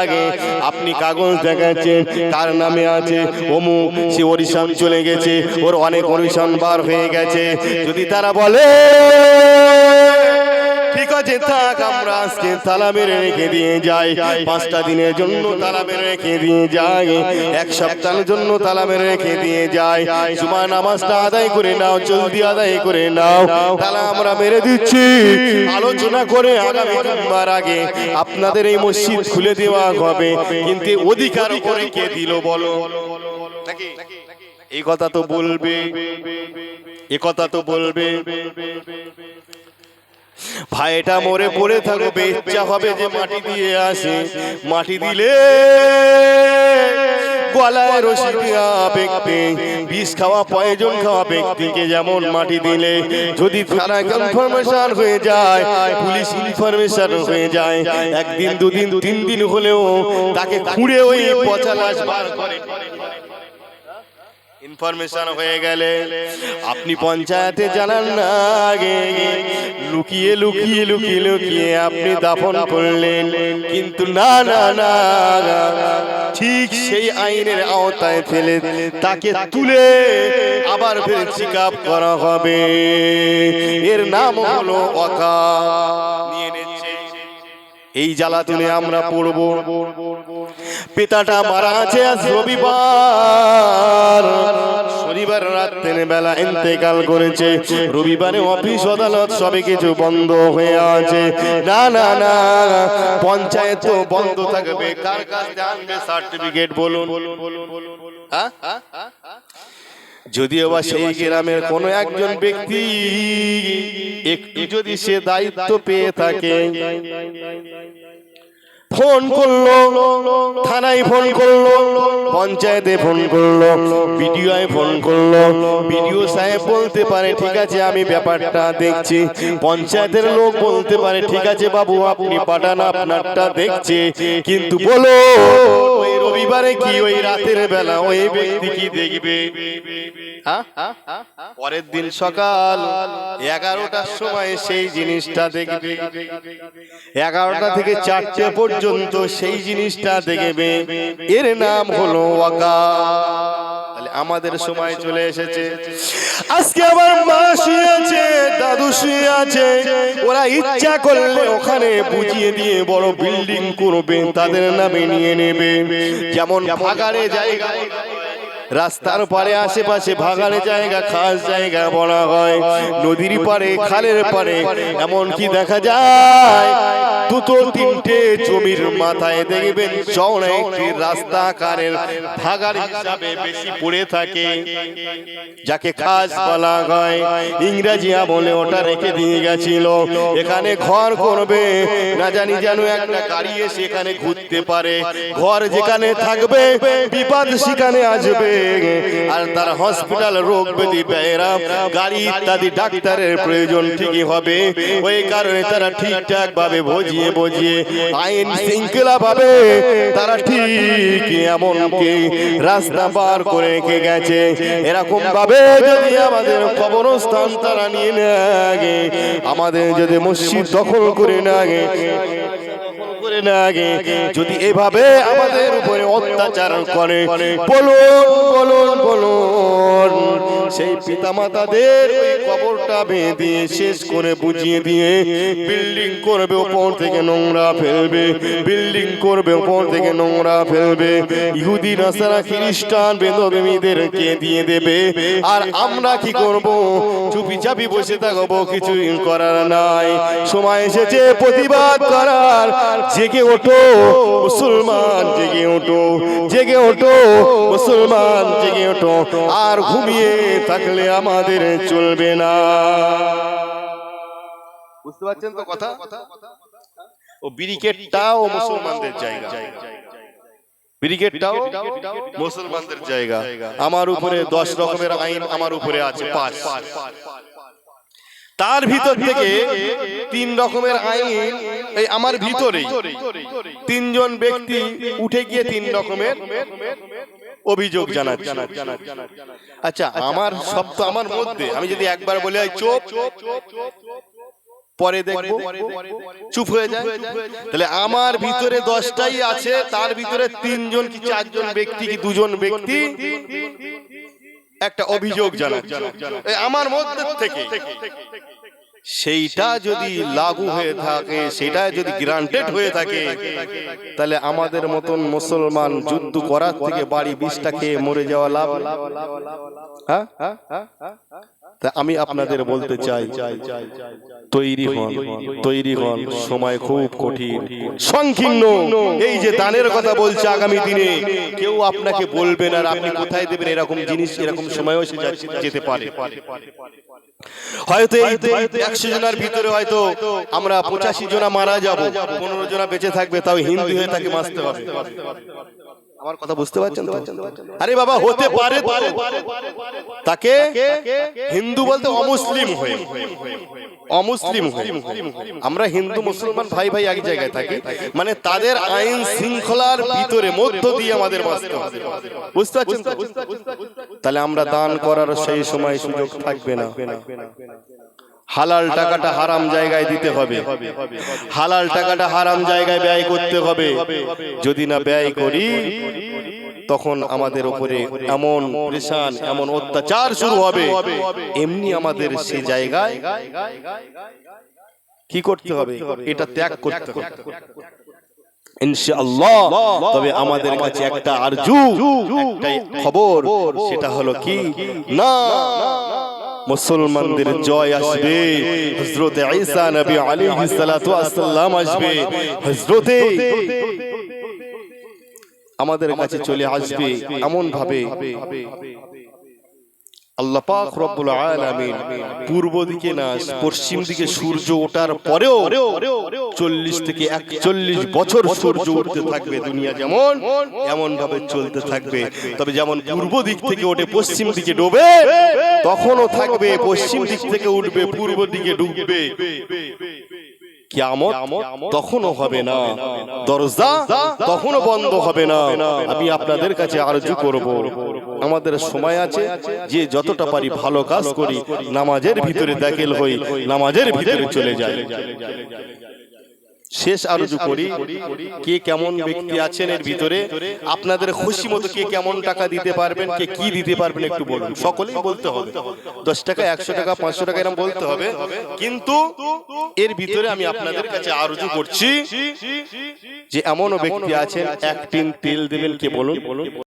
আগে আপনি কাগজ দেখাচ্ছেন তার নামে আছে, অমুক, সে অরিশান চলে গেছে, ওর অনেক অরিশান বার হয়ে গেছে। যদি তারা বলে আছে থাক আমরা আজকে তালা মেরে রেখে দিয়ে যাই। পাঁচটা দিনের জন্য তালা মেরে রেখে দিয়ে যাই। এক সপ্তাহের জন্য তালা মেরে রেখে দিয়ে যাই। জুমা নামাজটা আদায় করে নাও জলদি আদায় করে নাও। তালা আমরা মেরে দিচ্ছি। আলোচনা করে আগামী জুম্মার আগে আপনাদের এই মসজিদ খুলে দেওয়া হবে। কিন্তু অধিকার করে কে দিল বলো? এই কথা তো বলবে। এ কথা তো বলবে। ভাইটা মরে পড়ে থাকবে ইচ্ছা হবে যে মাটি দিয়ে আসে। মাটি দিলে গলায় রশি দেওয়া ব্যক্তি বিষ খাওয়া পয়জন খাওয়া ব্যক্তিকে যেমন মাটি দিলে যদি থানা ইনফরমেশন হয়ে যায় পুলিশ ইনফরমেশন হয়ে যায়। একদিন দুদিন তিন দিন হলেও তাকে খুঁড়ে ওই পচা লাশ বার করে। ইনফরমেশন হয়ে গেলে আপনি পঞ্চায়েতে জানান না আগে। লুকিয়ে লুকিয়ে লুকিয়ে লুকিয়ে আপনি দাফন করলেন। কিন্তু না না না ঠিক সেই আইনের আওতায় ফেলে তাকে তুলে আবার ফের চেক করা হবে। এর নাম হলো অকা নিয়ে এই জ্বালাতনে আমরা পড়ব। পিতাটা মারা আছে আজ রবিবার। শনিবার রাত্রের বেলা ইন্তেকাল করেছে। রবিবারে অফিস আদালত সবে কিছু বন্ধ হয়ে আছে। না না না পঞ্চায়েত তো বন্ধ থাকবে। কার কাছে আনবে? সার্টিফিকেট বলুন। হ্যাঁ? যদিও বা সেই গ্রামের কোনো একজন ব্যক্তি একটু যদি সে দায়িত্ব পেয়ে থাকে ফোন করল থানায় ফোন করল পঞ্চায়েতে ফোন করল বিডিওয় ফোন করল বিডিও সাহেব বলতে পারে ঠিক আছে আমি ব্যাপারটা দেখছি পঞ্চায়েতের লোক বলতে পারে ঠিক আছে বাবু আপনি পাঠান আপনারটা দেখছে কিন্তু বলো ওই রবিবারে কি ওই রাতের বেলা ওই ব্যক্তি কি দেখবে? পরের দিন সকাল এগারোটার সময় সেই জিনিসটা দেখবে। এগারোটা থেকে চারটে পর্যন্ত সেই জিনিসটা দেখবে। এর নাম হলো তাহলে আমাদের সময় চলে এসেছে। আজকে আমার মা আছে, দাদু আছে। ওরা ইচ্ছা করলে ওখানে বুঝিয়ে দিয়ে বড় বিল্ডিং করবে, তাদের নামে নিয়ে নেবে। যেমন ফাগারে রাস্তার পারে আশেপাশে ভাগানে জায়গা, খাস জায়গা বলা হয়। নদীর পারে খালের পারে এমন কি দেখা যায়, দুটো তিনটে জমির মাথায় দেখবেন চওড়া একটি রাস্তা আকারের ভাগার হিসাবে বেশি পড়ে থাকে। যাকে খাস বলা হয়, ইংরেজি আমলে ওটা রেখে দিয়ে গেছিল। এখানে ঘর করবে, না জানি যেন একটা গাড়ি এসে এখানে ঘুরতে পারে। ঘর যেখানে থাকবে, বিপদ সেখানে আসবে। আর তার হসপিটাল রোগ ব্যাধি ব্যয়রা গাড়ি ইত্যাদি ডাক্তারের প্রয়োজন ঠিকই হবে। ওই কারণে তারা ঠিকঠাক ভাবে বুঝিয়ে বুঝিয়ে আইন শৃঙ্খলা ভাবে তারা ঠিক এমন কি রাস্তা পার করে রেখে গেছে। এরকম ভাবে যদি আমাদের কবরস্থান তারা নিয়ে নেগে আমাদের যদি মসজিদ দখল করে নেগে করে না আগে যদি এভাবে আমাদের উপরে অত্যাচার করে বলুন বলুন বলুন সেই পিতামাতাদের ওই কবরটা বেঁধে শেষ করে বুঝিয়ে দিয়ে বিল্ডিং করবে ওপর থেকে নোংরা ফেলবে বিল্ডিং করবে ওপর থেকে নোংরা ফেলবে। ইহুদি নাসারা খ্রিস্টান বেদবেমীদেরকে দিয়ে দেবে। আর আমরা কি করব? চুপি চাপি বসে থাকব কিছু করার নাই। সময় এসেছে প্রতিবাদ করার। জেগে ওঠো মুসলমান জেগে ওঠো জেগে ওঠো মুসলমান জেগে ওঠো। আর ঘুমিয়ে থাকলে আমাদের চলবে না। বুঝতে পারছেন তো কথা? ও ব্রিকেটটাও মুসলমানদের জায়গা। ব্রিগেডটাও মুসলমানদের জায়গা। আমার উপরে দশ রকমের আইন আমার উপরে আছে পাঁচ। তার ভিতর থেকে তিন রকমের আইন এই আমার ভিতরেই। তিনজন ব্যক্তি উঠে গিয়ে তিন রকমের অভিযোগ জানাচ্ছে। আচ্ছা আমার সব তো আমার মধ্যে। আমি যদি একবার বলে চোপ পরে দেখব চুপ হয়ে যায়। তাহলে আমার ভিতরে দশটাই আছে তার ভিতরে তিনজন কি চারজন ব্যক্তি কি দুজন ব্যক্তি একটা অভিযোগ জানা আমার মধ্যে থেকে। সেইটা যদি লাগু হয়ে থাকে সেটা যদি গ্রান্টেড হয়ে থাকে তাহলে আমাদের মতন মুসলমান যুদ্ধ করার থেকে বাড়ি বিষটা খেয়ে মরে যাওয়া লাভ হ্যাঁ? আমি আপনাদের বলতে চাই তৈরি হন তৈরি হন সময় খুব কঠিন। সংকীর্ণ এই যে দানের কথা বলছে আগামী দিনে কেউ আপনাকে বলবেন আর আপনি কোথায় দেবেন? এরকম জিনিস এরকম সময়ও এসে যেতে পারে। হয়তো এই একশো জনের ভিতরে হয়তো আমরা পঁচাশি জনা মারা যাব পনেরো জনা বেঁচে থাকবে তাও হিন্দু হয়ে তাকে বাঁচতে হবে। আমার কথা বুঝতে পারছেন আরে বাবা হতে পারে তাকে হিন্দু বলতে অমুসলিম হয়ে। অমুসলিম আমরা হিন্দু মুসলমান ভাই ভাই এক জায়গায় থাকি। মানে তাদের আইন শৃঙ্খলার ভিতরে মধ্য দিয়ে আমাদের বাঁচতে হবে। বুঝতে পারছেন তাহলে আমরা দান করার সেই সময় সুযোগ থাকবে না। হালাল টাকাটা হারাম জায়গায় দিতে হবে। হালাল টাকাটা হারাম জায়গায় ব্যয় করতে হবে। যদি না ব্যয় করি তখন আমাদের উপরে এমন প্রেশান এমন অত্যাচার শুরু হবে। এমনি আমাদের সে জায়গায় কি করতে হবে? এটা ত্যাগ করতে হবে। ইনশাআল্লাহ। তবে আমাদের কাছে একটা আরজু একটাই খবর সেটা হলো কি? না। মুসলমানদের জয় আসবে। হজরত ঈসা নবী আলাইহিস সালাতু আসসালাম আসবে। হজরতে আমাদের কাছে চলে আসবে এমন ভাবে আল্লাহ পাক রব্বুল আলামিন পূর্ব দিকে না পশ্চিম দিকে সূর্য ওঠার পরেও চল্লিশ থেকে একচল্লিশ বছর সূর্য উঠতে থাকবে দুনিয়া যেমন এমন ভাবে চলতে থাকবে। তবে যেমন পূর্ব দিক থেকে ওঠে পশ্চিম দিকে ডোবে তখনও থাকবে পশ্চিম দিক থেকে উঠবে পূর্ব দিকে ডুববে। কিয়ামত তখনও হবে না। দরজা তখনও বন্ধ হবে না। আমি আপনাদের কাছে আরজু করব। আমাদের সময় আছে যে যতটা পারি ভালো কাজ করি, নামাজের ভিতরে দাখিল হই, নামাজের ভিতরে চলে যাই। শেষ আরজু করি, কে কেমন ব্যক্তি আছেন এর ভিতরে, আপনাদের খুশি মতো কে কেমন টাকা দিতে পারবেন, কে কি দিতে পারবেন একটু বলুন। সকলেই বলতে হবে। দশ টাকা, একশো টাকা, পাঁচশো টাকা এরকম বলতে হবে। কিন্তু এর ভিতরে আমি আপনাদের কাছে আরজু করছি যে এমনও ব্যক্তি আছেন, এক টিন তেল দেবেন, কে বলুন বলুন?